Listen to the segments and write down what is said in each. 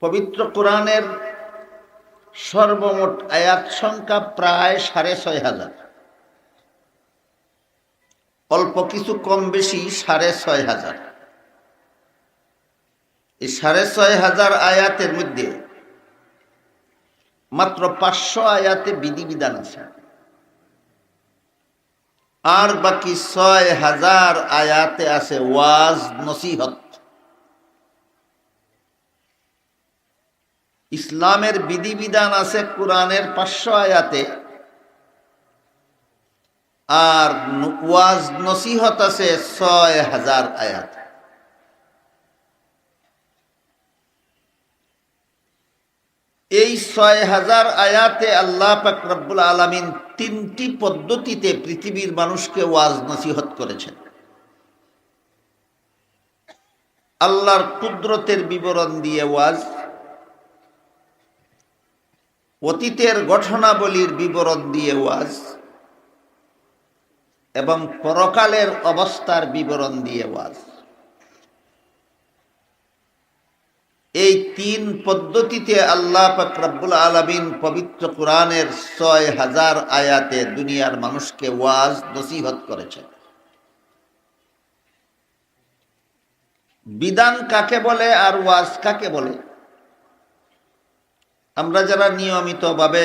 পবিত্র কোরআনের সর্বমোট আয়াত সংখ্যা প্রায় সাড়ে ছয় হাজার। অল্প কিছু কম বেশি সাড়ে ছয় হাজার। এই সাড়ে ছয় হাজার আয়াতের মধ্যে মাত্র পাঁচশো আয়াতে বিধিবিধান আছে। আর বাকি ছয় হাজার আয়াতে আছে ওয়াজ, নসিহত। ইসলামের বিধিবিধান আছে কোরআনের পাঁচশো আয়াতে। আর ওয়াজ নসিহত আছে ছয় হাজার আয়াত। এই ছয় হাজার আয়াতে আল্লাহ পাক আলমিন তিনটি পদ্ধতিতে পৃথিবীর মানুষকে ওয়াজ নসিহত করেছেন। আল্লাহর কুদরতের বিবরণ দিয়ে ওয়াজ অতীতের ঘটনাবলীর বিবরণ দিয়ে ওয়াজ এবং পরকালের অবস্থার বিবরণ দিয়ে ওয়াজ। এই তিন পদ্ধতিতে আল্লাহ ফকরাবুল আলমিন পবিত্র কোরআনের ছয় হাজার আয়াতে দুনিয়ার মানুষকে ওয়াজ নসিহত করেছেন। বিধান কাকে বলে আর ওয়াজ কাকে বলে? আমরা যারা নিয়মিতভাবে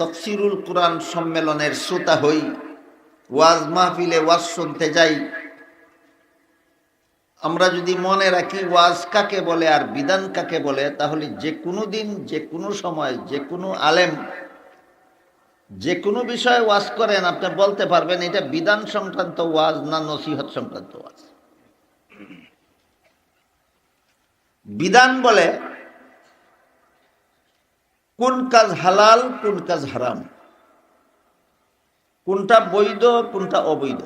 তফসিরুল কোরআন সম্মেলনের শ্রোতা হই, ওয়াজ মাহফিলে ওয়াজ শুনতে যাই, আমরা যদি মনে রাখি ওয়াজ কাকে বলে আর বিধান কাকে বলে, তাহলে যে কোনো দিন, যে কোনো সময়, যে কোনো আলেম যে কোনো বিষয়ে ওয়াজ করেন, আপনি বলতে পারবেন এটা বিধান সংক্রান্ত ওয়াজ না নসিহত সংক্রান্ত ওয়াজ। বিধান বলে কোন কাজ হালাল, কোন কাজ হারাম। কোনটা বৈধ, কোনটা অবৈধ।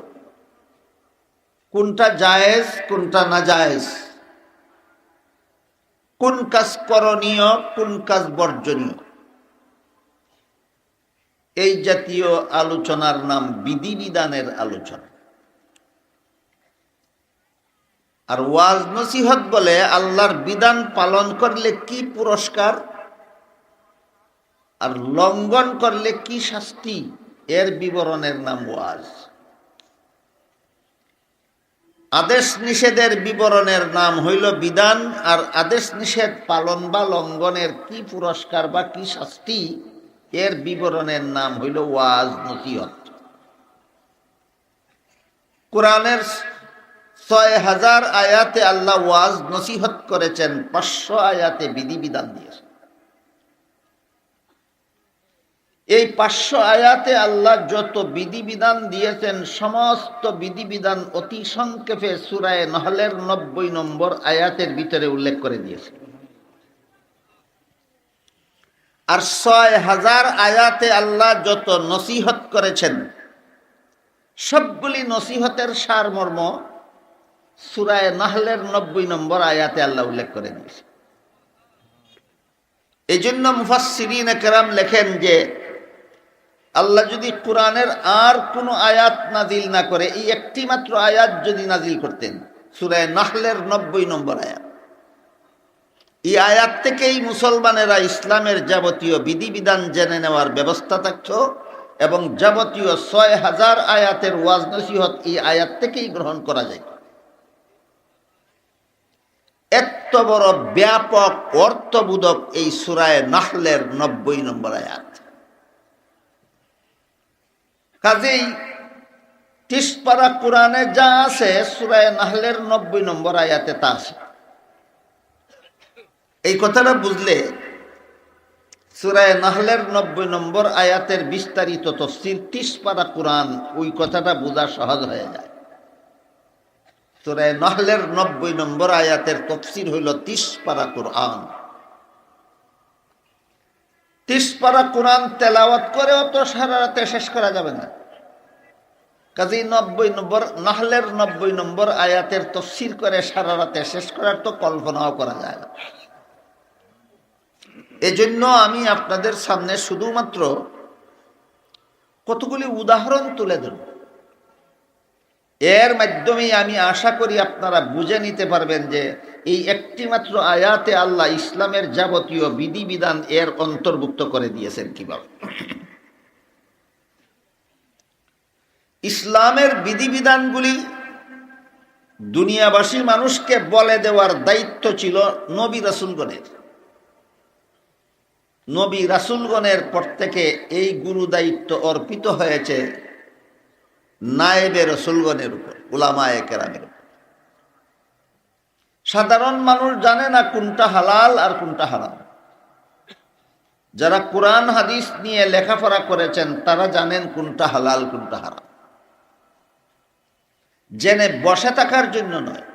কোনটা জায়েজ, কোনটা না জায়েজ কোন কাজ করণীয়, কোন কাজ বর্জনীয়। এই জাতীয় আলোচনার নাম বিধিবিধানের আলোচনা। আর ওয়াজ নসিহত বলে আল্লাহর বিধান পালন করলে কি পুরস্কার? আর লঙ্ঘন করলে কি শাস্তি? এর বিবরণের নাম ওয়াজ। আদেশ নিষেধের বিবরণের নাম হইল বিধান, আর আদেশ নিষেধ পালন বা লঙ্ঘনের কি পুরস্কার বা কি শাস্তি? এর বিবরণের নাম হইল ওয়াজ নসিহত। কোরআনের ছয় হাজার আয়াতে আল্লাহ ওয়াজ নসিহত করেছেন, পাঁচশো আয়াতে বিধিবিধান দিয়েছেন। এই পাঁচশো আয়াতে আল্লাহ যত বিধিবিধান দিয়েছেন, সমস্ত বিধিবিধান অতি সংক্ষেপে সুরায় নহলের নব্বই নম্বর আয়াতের ভিতরে উল্লেখ করে দিয়েছেন আর ছয় হাজার আয়াতে আল্লাহ যত নসিহত করেছেন, সবগুলি নসিহতের সারমর্ম সুরায় নাহলের নব্বই নম্বর আয়াতে আল্লাহ উল্লেখ করে দিয়েছে। এই জন্য মুফাসিরিন কেরাম লেখেন যে আল্লাহ যদি কোরআনের আর কোনো আয়াত নাজিল না করে, এই একটি মাত্র আয়াত যদি নাজিল করতেন সুরায় নাহলের নব্বই নম্বর আয়াত। এই আয়াত থেকেই মুসলমানেরা ইসলামের যাবতীয় বিধিবিধান জেনে নেওয়ার ব্যবস্থা থাকত এবং যাবতীয় ছয় হাজার আয়াতের ওয়াজ নসিহত এই আয়াত থেকেই গ্রহণ করা যায়। এত বড় ব্যাপক অর্থবোধক এই সুরায় নাহলের নব্বই নম্বর আয়াত। কাজেই তিসপাড়া কোরআনে যা আছে সুরায় নাহলের নব্বই নম্বর আয়াতে তা আছে। এই কথাটা বুঝলে সুরায় নাহলের নব্বই নম্বর আয়াতের বিস্তারিত তফসির তিসপাড়া কোরআন, ওই কথাটা বোঝা সহজ হয়ে যায়। সুরায় নাহলের নব্বই নম্বর আয়াতের তফসির হইল তিসপাড়া কোরআন। তিসপাড়া কোরআন তেলাওয়াত করেও তো সারা রাতে শেষ করা যাবে না। কাজে নব্বই নম্বর, নাহলের নব্বই নম্বর আয়াতের তফসির করে সারা রাতে শেষ করার তো কল্পনাও করা যায় না। এজন্য আমি আপনাদের সামনে শুধুমাত্র কতগুলি উদাহরণ তুলে ধরব। এর মাধ্যমেই আমি আশা করি আপনারা বুঝে নিতে পারবেন যে এই একটি মাত্র আয়াতে আল্লাহ ইসলামের যাবতীয় বিধিবিধান এর অন্তর্ভুক্ত করে দিয়েছেন কীভাবে? ইসলামের বিধিবিধানগুলি দুনিয়াবাসী মানুষকে বলে দেওয়ার দায়িত্ব ছিল নবী রাসুলগণের। নবী রাসুলগণের পর থেকে এই গুরু দায়িত্ব অর্পিত হয়েছে নায়েবে রসুলগণের উপর, উলামায়ে কেরামের উপর। সাধারণ মানুষ জানে না কোনটা হালাল আর কোনটা হারাম। যারা কোরআন, হাদিস নিয়ে লেখাপড়া করেছেন, তারা জানেন কোনটা হালাল, কোনটা হারাম। জেনে বসে থাকার জন্য নয়।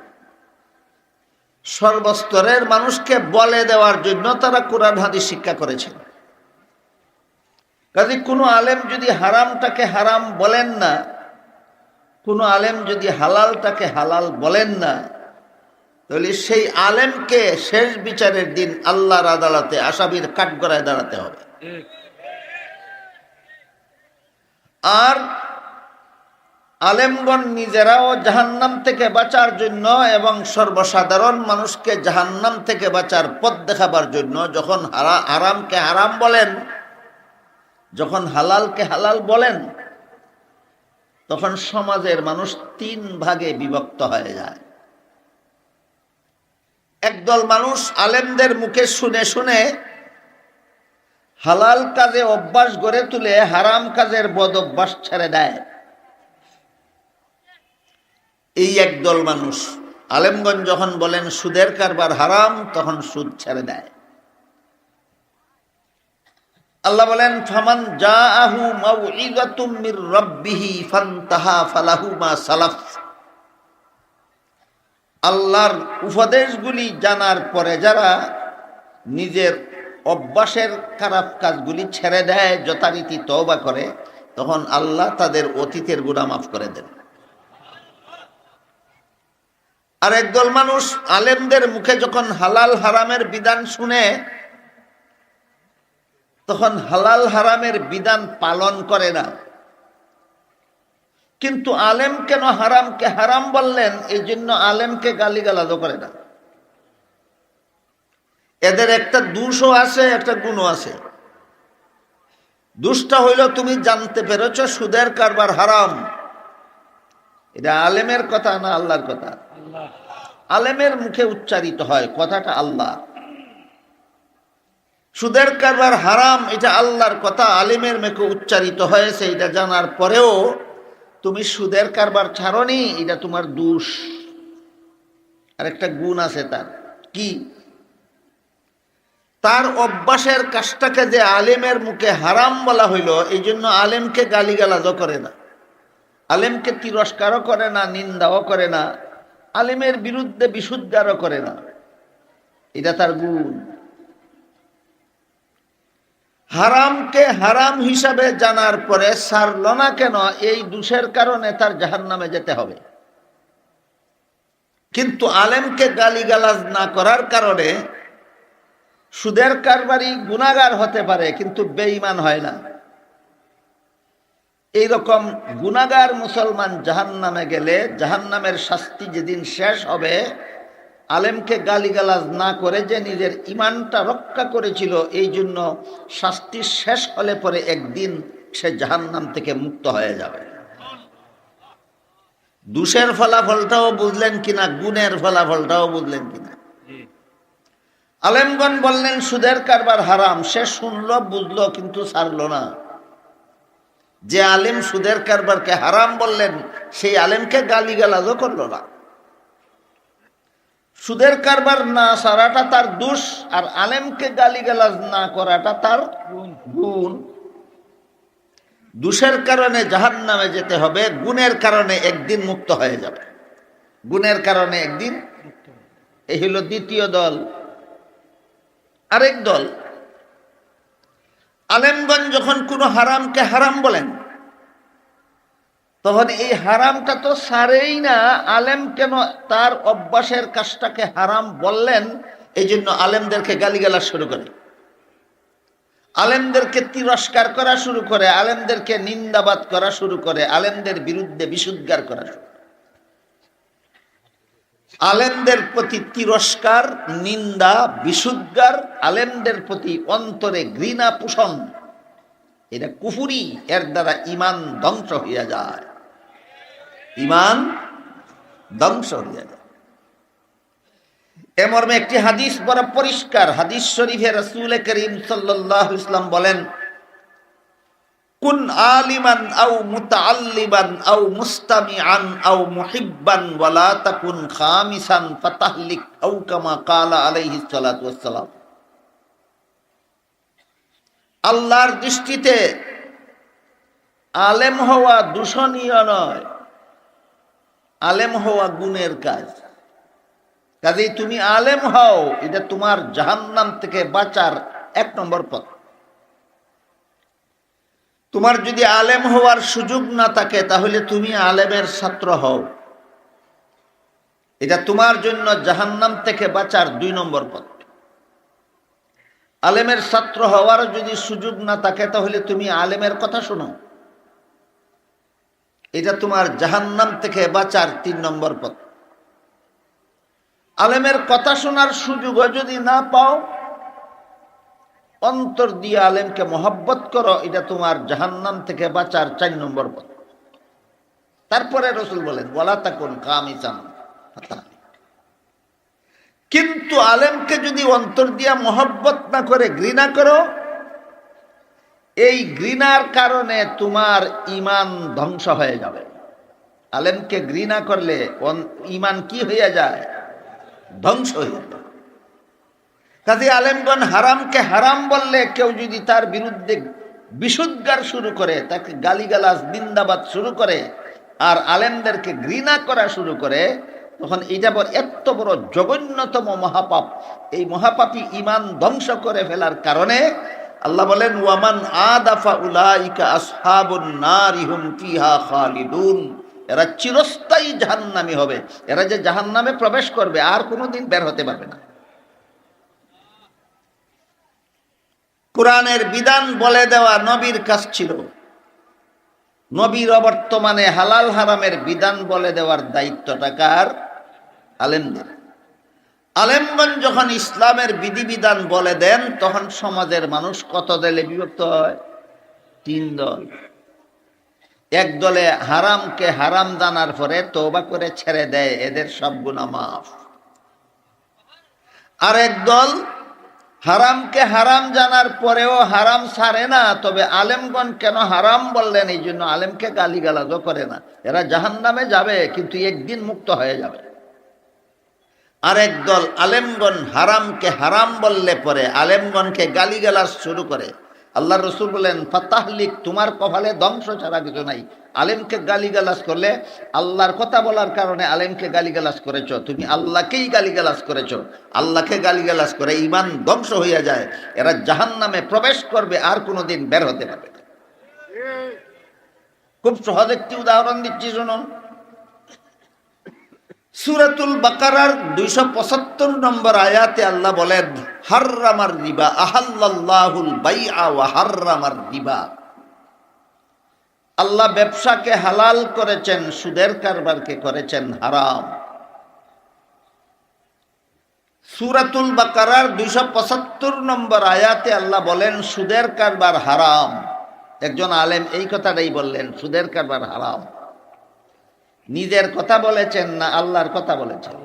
সর্বস্তরের মানুষকে বলে দেওয়ার জন্য তারা কোরআন, হাদিস শিক্ষা করেছেন। কাজে কোনো আলেম যদি হারামটাকে হারাম বলেন না, কোনো আলেম যদি হালালটাকে হালাল বলেন না তাহলে সেই আলেমকে শেষ বিচারের দিন আল্লাহর আদালতে আসামির কাঠগড়ায় দাঁড়াতে হবে। আর আলেমগণ নিজেরাও জাহান্নাম থেকে বাঁচার জন্য এবং সর্বসাধারণ মানুষকে জাহান্নাম থেকে বাঁচার পথ দেখাবার জন্য যখন হারা, হারামকে হারাম বলেন, যখন হালালকে হালাল বলেন, তখন সমাজের মানুষ তিন ভাগে বিভক্ত হয়ে যায়। একদল মানুষ আলেমদের মুখে শুনে শুনে হালাল কাজে অভ্যাস গড়ে তুলে হারাম কাজের বদ অভ্যাস ছেড়ে দেয়। এই একদল মানুষ আলেমগঞ্জ যখন বলেন সুদের কারবার হারাম, তখন সুদ ছেড়ে দেয়। আল্লাহ বলেন, ফামান জাআহু মাউইযাতুম মির রাব্বিহি ফান্তাহা ফালাহু মা সালাফ। আল্লাহর উপদেশগুলি জানার পরে যারা নিজের অভ্যাসের খারাপ কাজগুলি ছেড়ে দেয়, যথারীতি তওবা করে, তখন আল্লাহ তাদের অতীতের গুণা মাফ করে দেন। আর একদল মানুষ আলেমদের মুখে যখন হালাল হারামের বিধান শুনে, তখন হালাল হারামের বিধান পালন করে না। কিন্তু আলেম কেন হারামকে হারাম বললেন? এই জন্য আলেমকে গালিগালাজও করে না। এদের একটা দুশো আছে, একটা গুণও আছে। দুষ্টা হইল তুমি জানতে পেরেছ সুদের কারবার হারাম। এটা আলেমের কথা না আল্লাহর কথা? আলেমের মুখে উচ্চারিত হয় কথাটা আল্লাহ। সুদের কারবার হারাম, এটা আল্লাহর কথা, আলেমের মুখে উচ্চারিত হয়েছে, এটা জানার পরেও তুমি সুদের কারবার ছাড়নি, এটা তোমার দোষ। আর একটা গুণ আছে তার। কি? তার অভ্যাসের কাজটাকে যে আলেমের মুখে হারাম বলা হইল, এই জন্য আলেমকে গালিগালাজও করে না। আলেমকে তিরস্কারও করে না, নিন্দাও করে না। আলেমের বিরুদ্ধে বিশুদ্ধারও করে না। এটা তার গুণ। হারামকে হারাম হিসাবে জানার পরে সারল না কেন? এই দোষের কারণে তার জাহান নামে যেতে হবে। কিন্তু আলেমকে গালিগালাজ না করার কারণে সুদের কারবারি গুণাগার হতে পারে, কিন্তু বেঈমান হয় না। এইরকম গুণাগার মুসলমান জাহান নামে গেলে জাহান নামের শাস্তি যেদিন শেষ হবে আলেমকে গালিগালাজ না করে যে নিজের ইমানটা রক্ষা করেছিল, এই জন্য শাস্তি শেষ হলে পরে একদিন সে জাহান্নাম থেকে মুক্ত হয়ে যাবে। দুষের ফলাফলটাও বুঝলেন কিনা, গুণের ফলাফলটাও বুঝলেন কিনা। আলেমগণ বললেন, সুদের কারবার হারাম, সে শুনল, বুঝলো, কিন্তু ছাড়লো না। যে আলেম সুদের কারবারকে হারাম বললেন, সেই আলেমকে গালিগালাজও করল না। সুদের কারবার না সারাটা তার দোষ আর আলেমকে গালিগালাজ না করাটা তার গুণ। দোষের কারণে জাহান নামে যেতে হবে গুণের কারণে একদিন মুক্ত হয়ে যাবে। গুণের কারণে একদিন এই হলো দ্বিতীয় দল। আরেক দল। আলেমগঞ্জ যখন কোনো হারামকে হারাম বলেন তখন এই হারামটা তো সারেই না। আলেম কেন তার অভ্যাসের কাজটাকে হারাম বললেন? এই জন্য আলেমদেরকে গালিগালা শুরু করে। আলেমদেরকে তিরস্কার করা শুরু করে, আলেমদেরকে নিন্দাবাদ করা শুরু করে, আলেমদের বিরুদ্ধে বিশুদ্ধার করা শুরু আলেমদের প্রতি তিরস্কার, নিন্দা বিশুদ্ধার আলেমদের প্রতি অন্তরে ঘৃণা পোষণ, এটা কুফুরি, এর দ্বারা ইমান ধ্বংস হইয়া যায়। ইমান ধ্বংস হইয়া যায়। এ একটি হাদিস বড় পরিষ্কার। হাদিস শরীফে রসুল করিম সাল্লাহ ইসলাম বলেন, কুন আলিমান আও মুতাআল্লিবান আও মুস্তামিআন আও মুহিব্বান ওয়ালা তাকুন খামিসান ফাতাহলিক আও কামা কালা আলাইহিস সালাতু ওয়াসসালাম। আল্লাহর দৃষ্টিতে আলেম হওয়া দূষণীয় নয়। আলেম হওয়া গুণের কাজ। কাজেই তুমি আলেম হও, এটা তোমার জাহান্নাম থেকে বাঁচার এক নম্বর পথ। তোমার যদি আলেম হওয়ার সুযোগ না থাকে, তাহলে তুমি আলেমের ছাত্র হও। এটা তোমার জন্য জাহান্নাম থেকে বাঁচার দুই নম্বর পথ। আলেমের ছাত্র হওয়ার যদি সুযোগ না থাকে, তাহলে তুমি আলেমের কথা শোনো। এটা তোমার জাহান্নাম থেকে বাঁচার তিন নম্বর পথ। আলেমের কথা শোনার সুযোগও যদি না পাও, অন্তর দিয়ে আলেমকে মহব্বত করো, এটা তোমার জাহান্নাম থেকে বাঁচার চার নম্বর পথ। তারপরে রসুল বলেন বলা থাকুন কামিচান কিন্তু আলেমকে যদি অন্তর দিয়া মহব্বত না করে ঘৃণা করো এই ঘৃণার কারণে তোমার ইমান ধ্বংস হয়ে যাবে। আলেমকে ঘৃণা করলে ইমান কি হইয়া যায়? ধ্বংস হয়ে যাবে কাজে আলেমগণ হারামকে হারাম বললে কেউ যদি তার বিরুদ্ধে বিশুদ্গার শুরু করে, তাকে গালিগালাজ, নিন্দাবাদ শুরু করে, আর আলেমদেরকে ঘৃণা করা শুরু করে, তখন এটা বড় এত বড় জঘন্যতম মহাপাপ। এই মহাপাপী ইমান ধ্বংস করে ফেলার কারণে আল্লাহ বলেন, ওয়ামান আদাফা উলাইকা আসহাবুন নারিহুম ফিহা খালিদুন। এরা চিরস্থায়ী জাহান্নামী হবে। এরা যে জাহান্নামে প্রবেশ করবে, আর কোনোদিন বের হতে পারবে না। কোরআনের বিধান বলে দেওয়া নবীর কাজ ছিল, নবীর অবর্তমানে হালাল হারামের বিধান বলে দেওয়ার দায়িত্বটা কার? আলেমদের। আলেমগঞ্জ যখন ইসলামের বিধিবিধান বলে দেন, তখন সমাজের মানুষ কত দলে বিভক্ত হয়? তিন দল। এক দলে হারামকে হারাম জানার পরে তোবা করে ছেড়ে দেয়, এদের সব গুণা মাফ। আর এক দল হারামকে হারাম জানার পরেও হারাম ছাড়ে না, তবে আলেমগণ কেন হারাম বললেন? এই জন্য আলেমকে গালিগালাজও করে না। এরা জাহান নামে যাবে, কিন্তু একদিন মুক্ত হয়ে যাবে। আরেক দল আলেমগণ হারামকে হারাম বললে পরে আলেমগণকে গালিগালাজ শুরু করে। আল্লাহ রসুল বলেন, ফাতাহলিক, তোমার কপালে ধ্বংস ছাড়া কিছু নাই। আলেমকে গালিগালাজ করলে আল্লাহর কথা বলার কারণে আলেমকে গালিগালাজ করেছ। তুমি আল্লাহকেই গালিগালাজ করেছ। আল্লাহকে গালিগালাজ করে ইমান ধ্বংস হইয়া যায়। এরা জাহান নামে প্রবেশ করবে, আর কোনোদিন বের হতে পারবে খুব সহজ একটি উদাহরণ দিচ্ছি, শুনুন। সুরাতুল বাকারার দুইশো পঁচাত্তর নম্বর আয়াতে আল্লাহ বলেন, হার্রামার রিবা আহাল্লাহুল ওয়া হার্রামার রিবা। আল্লাহ ব্যবসাকে হালাল করেছেন, সুদের কারবারকে করেছেন, হারাম। সুরাতুল বাকারার দুইশো পঁচাত্তর নম্বর আয়াতে আল্লাহ বলেন, সুদের কারবার হারাম। একজন আলেম এই কথাটাই বললেন, সুদের কারবার হারাম। নিজের কথা বলেছেন না আল্লাহর কথা বলেছেন?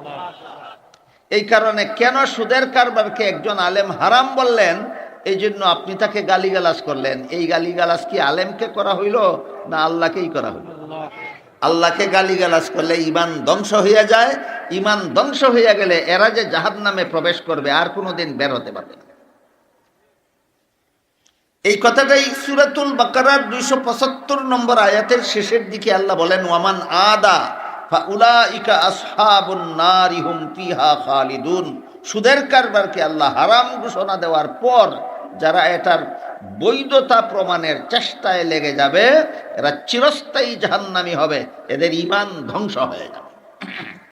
এই কারণে কেন সুদের কারবারকে একজন আলেম হারাম বললেন? এই জন্য আপনি তাকে গালিগালাজ করলেন। এই গালিগালাজ কি আলেমকে করা হইল না আল্লাহকেই করা হইল? আল্লাহকে গালিগালাজ করলে ইমান ধ্বংস হইয়া যায়। ইমান ধ্বংস হইয়া গেলে এরা যে জাহাদ নামে প্রবেশ করবে আর কোনোদিন বের হতে পারবে না। এই কথাটাই সুরাতুল বাকারার দুইশো পঁচাত্তর নম্বর আয়াতের শেষের দিকে আল্লাহ বলেন, ওয়ামান আদা সুদের কারবারকে আল্লাহ হারাম ঘোষণা দেওয়ার পর যারা এটার বৈধতা প্রমাণের চেষ্টায় লেগে যাবে, এরা চিরস্থায়ী জাহান্নামি হবে, এদের ইমান ধ্বংস হয়ে যাবে।